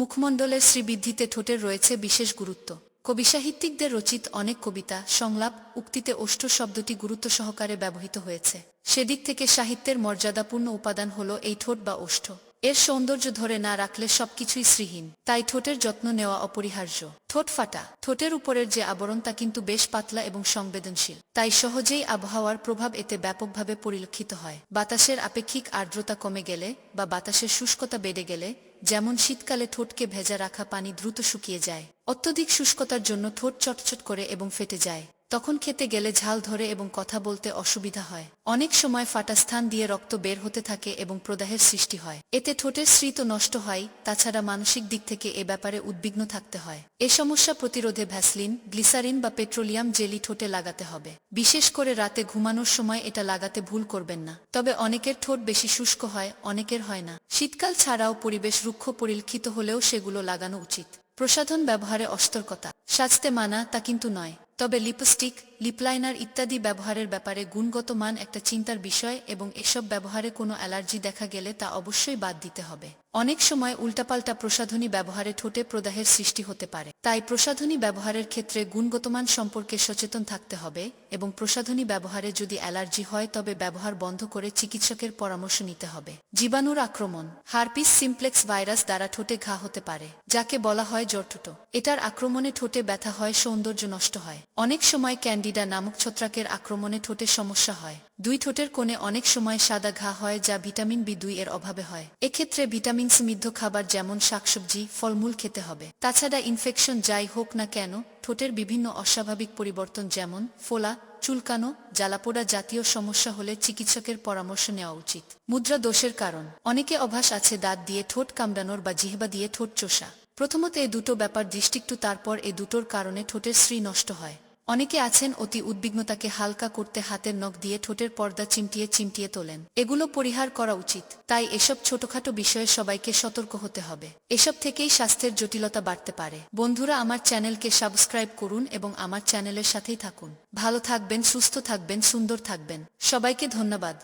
মুখমণ্ডলের শ্রীবৃদ্ধিতে ঠোঁটের রয়েছে বিশেষ গুরুত্ব। কবি সাহিত্যিকদের রচিত অনেক কবিতা, সংলাপ, উক্তিতে ওষ্ঠ শব্দটি গুরুত্ব সহকারে ব্যবহৃত হয়েছে। সেদিক থেকে সাহিত্যের মর্যাদাপূর্ণ উপাদান হল এই ঠোঁট বা ওষ্ঠ। এর সৌন্দর্য ধরে না রাখলে সবকিছুই শ্রীহীন তাই ঠোঁটের যত্ন নেওয়া অপরিহার্য। ঠোঁট ফাটা, ঠোঁটের উপরের যে আবরণ তা কিন্তু বেশ পাতলা এবং সংবেদনশীল, তাই সহজেই আবহাওয়ার প্রভাব এতে ব্যাপকভাবে পরিলক্ষিত হয়। বাতাসের আপেক্ষিক আর্দ্রতা কমে গেলে বা বাতাসের শুষ্কতা বেড়ে গেলে, যেমন শীতকালে ঠোঁটকে ভেজা রাখা পানি দ্রুত শুকিয়ে যায়, অত্যধিক শুষ্কতার জন্য ঠোঁট চটচট করে এবং ফেটে যায়। তখন খেতে গেলে ঝাল ধরে এবং কথা বলতে অসুবিধা হয়। অনেক সময় ফাটা স্থান দিয়ে রক্ত বের হতে থাকে এবং প্রদাহের সৃষ্টি হয়। এতে ঠোঁটের স্মৃত নষ্ট হয়, তাছাড়া মানসিক দিক থেকে এ ব্যাপারে উদ্বিগ্ন থাকতে হয়। এ সমস্যা প্রতিরোধে ভ্যাসলিন, গ্লিসারিন বা পেট্রোলিয়াম জেলি ঠোঁটে লাগাতে হবে। বিশেষ করে রাতে ঘুমানোর সময় এটা লাগাতে ভুল করবেন না। তবে অনেকের ঠোঁট বেশি শুষ্ক হয়, অনেকের হয় না। শীতকাল ছাড়াও পরিবেশ রুক্ষ পরিলক্ষিত হলেও সেগুলো লাগানো উচিত। প্রসাধন ব্যবহারে অস্তর্কতা। সাজতে মানা তা কিন্তু নয়। তবে লিপস্টিক লিপলাইনার ইত্যাদি ব্যবহারের ব্যাপারে গুণগত মান একটা চিন্তার বিষয় এবং এসব ব্যবহারে কোনো অ্যালার্জি দেখা গেলে তা অবশ্যই বাদ দিতে হবে। অনেক সময় উল্টাপাল্টা প্রসাধনী ব্যবহারে ঠোঁটে প্রদাহের সৃষ্টি হতে পারে। তাই প্রসাধনী ব্যবহারের ক্ষেত্রে গুণগত মান সম্পর্কে সচেতন থাকতে হবে এবং প্রসাধনী ব্যবহারে যদি অ্যালার্জি হয়, তবে ব্যবহার বন্ধ করে চিকিৎসকের পরামর্শ নিতে হবে। জীবাণুর আক্রমণ, হারপিস সিমপ্লেক্স ভাইরাস দ্বারা ঠোঁটে ঘা হতে পারে, যাকে বলা হয় জটুটো এটার আক্রমণে ঠোঁটে ব্যথা হয়, সৌন্দর্য নষ্ট হয়। অনেক সময় ক্যান্ডিডা নামক ছত্রাকের আক্রমণে ঠোঁটে সমস্যা হয়। দুই ঠোঁটের কোণে অনেক সময় সাদা ঘা হয়, যা ভিটামিন বি দুই এর অভাবে হয়। এক্ষেত্রে ভিটামিন সমৃদ্ধ খাবার যেমন শাকসবজি, ফলমূল খেতে হবে। তাছাড়া ইনফেকশন যাই হোক না কেন, ঠোঁটের বিভিন্ন অস্বাভাবিক পরিবর্তন যেমন ফোলা, চুলকানো, জ্বালাপোড়া জাতীয় সমস্যা হলে চিকিৎসকের পরামর্শ নেওয়া উচিত। মুদ্রা দোষের কারণ, অনেকে অভ্যাস আছে দাঁত দিয়ে ঠোঁট কামড়ানোর বা জিহবা দিয়ে ঠোঁট চোষা। প্রথমত এ দুটো ব্যাপার দৃষ্টিকটু তারপর এ দুটোর কারণে ঠোঁটের শ্রী নষ্ট হয়। অনেকে আছেন অতি উদ্বিগ্নতাকে হালকা করতে হাতের নখ দিয়ে ঠোঁটের পর্দা চিমটিয়ে চিমটিয়ে তোলেন। এগুলো পরিহার করা উচিত। তাই এসব ছোটখাটো বিষয়ে সবাইকে সতর্ক হতে হবে। এসব থেকেই স্বাস্থ্যের জটিলতা বাড়তে পারে। বন্ধুরা, আমার চ্যানেলকে সাবস্ক্রাইব করুন এবং আমার চ্যানেলের সাথেই থাকুন। ভালো থাকবেন, সুস্থ থাকবেন, সুন্দর থাকবেন। সবাইকে ধন্যবাদ।